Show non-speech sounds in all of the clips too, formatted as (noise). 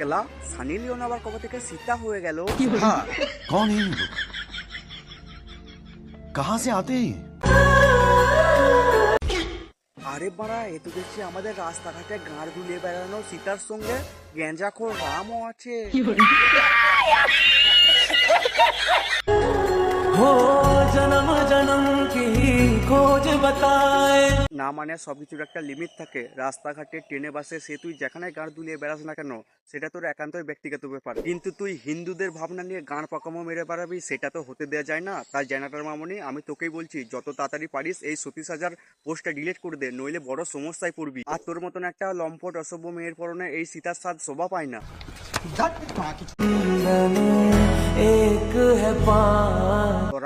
একলা সানি লিওন আবার কবে থেকে সীতা হয়ে গেল हाँ कौन है ये लोग कहाँ से आते हैं ये? আরে বাড়া এ তো দেখছি আমাদের রাস্তাঘাটে গাঁড় দুলিয়ে বেড়ানো সীতার সঙ্গে গেঞ্জাখোর রামও আছে हो जन्म जन्म की खोज बताए না মানে সবকিছুর একটা লিমিট থাকে রাস্তাঘাটে ট্রেনে বাসে সে তুই যেখানে গাঁড় দুলিয়ে বেড়াস না কেন সেটা তোর একান্তই ব্যক্তিগত ব্যাপার কিন্তু তুই হিন্দুদের ভাবনা নিয়ে গাঁড় পাকামো মেরে বেড়াবি সেটা তো হতে দেওয়া যায় না তাই জানাটার মামনি আমি তোকেই বলছি যত তাড়াতাড়ি পারিস এই সতীশ হাজার পোস্টটা ডিলিট করে দে নইলে বড় সমস্যায় পড়বি আর তোর মতন একটা লম্পট অসভ্য মেয়ের পরনে এই সীতার স্বাদ শোভা পায় না एक है पान তোরা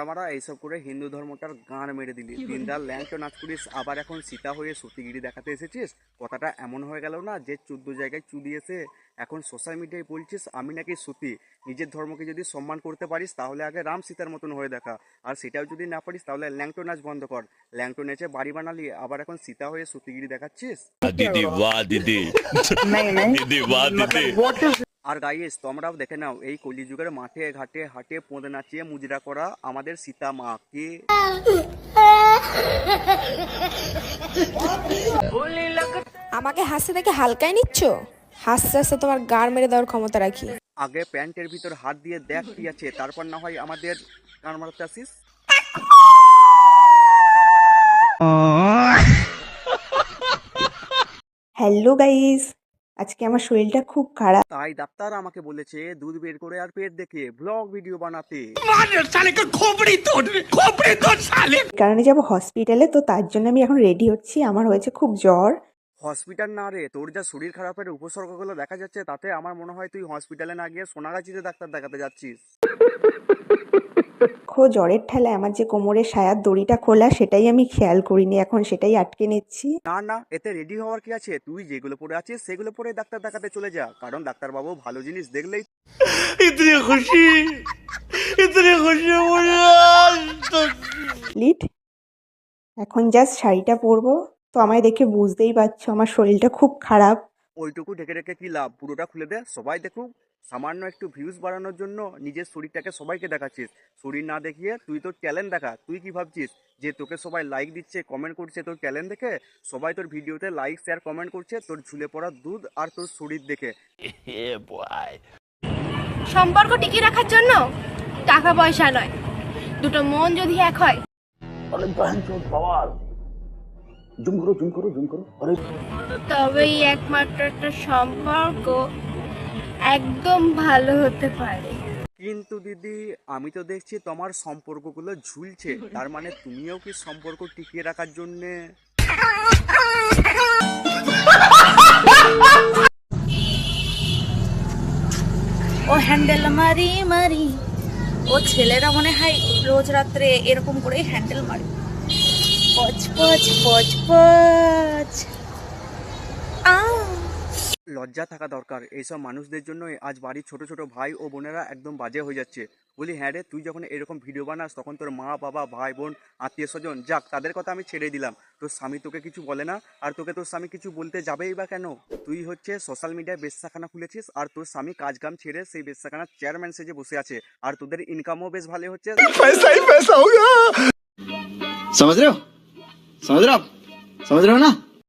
মারা এইসব করে হিন্দু ধর্মটার গান মেরে দিলি। দিনদার ল্যাংচ নাচ করিস আবার এখন সীতা হয়ে সতীগিরি দেখাতে এসেছিস। কথাটা এমন হয়ে গেল না যে চোদ্দ জায়গায় চুদিয়েছে এখন সোশ্যাল মিডিয়ায় বলছিস আমি নাকি সতী। নিজের ধর্মকে যদি সম্মান করতে পারিস তাহলে আগে রাম সীতার মতন হয়ে দেখা। আর সেটাও যদি না পারিস তাহলে ল্যাংটো নাচ বন্ধ কর। ল্যাংটো নেচে বাড়ি বানালি আবার এখন সীতা হয়ে সতীগিরি দেখাচ্ছিস? দিদি দিদি। (laughs) (laughs) দিদি বাহ দিদি। আর গাইস তোমরাও দেখে নাও এই কলিযুগের মাঠে ঘাটে হাটে পোঁদে নাচিয়ে মুজরা করা আমাদের সীতা মাকে আমাকে হাসতে দেখে হালকায় নিচ্ছ? হাসতে হাসতে তোমার গাড় মেরে দেওয়ার ক্ষমতা রাখি। আগে প্যান্টের ভিতর হাত দিয়ে দেখ কি আছে তারপর না হয় আমাদের গান মারতে আসিস। (laughs) হ্যালো গাইস আজকে আমার শরীরটা খুব খারাপ। তাই ডাক্তার আমাকে বলেছে দুধ বের করে আর পেট দেখে ব্লগ ভিডিও বানাতে। কারণে যাব হসপিটালে তো তার জন্য আমি এখন রেডি হচ্ছি। আমার হয়েছে খুব জ্বর। হসপিটাল না রে তোর যা শরীর খারাপের উপসর্গগুলো দেখা যাচ্ছে তাতে আমার মনে হয় তুই হসপিটালে না গিয়ে সোনাগাছিতে ডাক্তার দেখাতে যাচ্ছিস। খো জ্বরের ঠেলায় আমার যে কোমরের সায়ার দড়িটা খোলা সেটাই আমি খেয়াল করিনি এখন সেটাই আটকে নিচ্ছি। না না এতে রেডি হওয়ার কি আছে? তুই যেগুলো পরে আছিস সেগুলো পরে ডাক্তার দেখাতে চলে যা কারণ ডাক্তারবাবু ভালো জিনিস দেখলেই লিট এখন জাস্ট শাড়িটা পরবো। তো আমায় দেখে বুঝতেই পারছ আমার শরীরটা খুব খারাপ। ওইটুকু ঢেকে ঢেকে কি লাভ? পুরোটা খুলে দে সবাই দেখুক। সামান্য একটু ভিউজ বাড়ানোর জন্য নিজের শরীরটাকে সবাইকে দেখাচ্ছিস। শরীর না দেখিয়ে তুই তোর ট্যালেন্ট দেখা। তুই কি ভাবছিস যে তোকে সবাই লাইক দিচ্ছে কমেন্ট করছে তোর ট্যালেন্ট দেখে? সবাই তোর ভিডিওতে লাইক শেয়ার কমেন্ট করছে তোর ঝুলে পড়া দুধ আর তোর শরীর দেখে। (laughs) সম্পর্ক টিকিয়ে রাখার জন্য টাকা পয়সা নয়। দুটো মন যদি এক হয়। তবেই একমাত্র একটা সম্পর্ক। একদম ভালো হতে পারে। কিন্তু দিদি আমি তো দেখছি তোমার সম্পর্কগুলো ঝুলছে। তার মানে তুমিও কি সম্পর্ক টিকিয়ে রাখার জন্যে? ও হ্যান্ডেল মারি মারি। ও ছেলেরা মনে হয় রোজ রাত্রে এরকম করেই হ্যান্ডেল মারে। পচ পচ পচ পচ। লজ্জা থাকা দরকার। এইসব মানুষদের জন্য আজ বাড়ির ছোট ছোট ভাই ও বোনেরা একদম বাজে হয়ে যাচ্ছে। বলি হ্যাঁ রে তুই যখন এরকম ভিডিও বানাস তখন তোর মা বাবা ভাই বোন আত্মীয় স্বজন যাক তাদের কথা আমি ছেড়ে দিলাম। তোর স্বামী তোকে কিছু বলে না আর তোকে তোর স্বামী কিছু বলতে যাবেই বা কেন? তুই হচ্ছে সোশ্যাল মিডিয়ায় বেশাখানা খুলেছিস আর তোর স্বামী কাজকাম ছেড়ে সেই বেশাখানার চেয়ারম্যান সেজে বসে আছে আর তোদের ইনকামও বেশ ভালো হচ্ছে। সমুদ্র সমুদ্র সমুদ্র না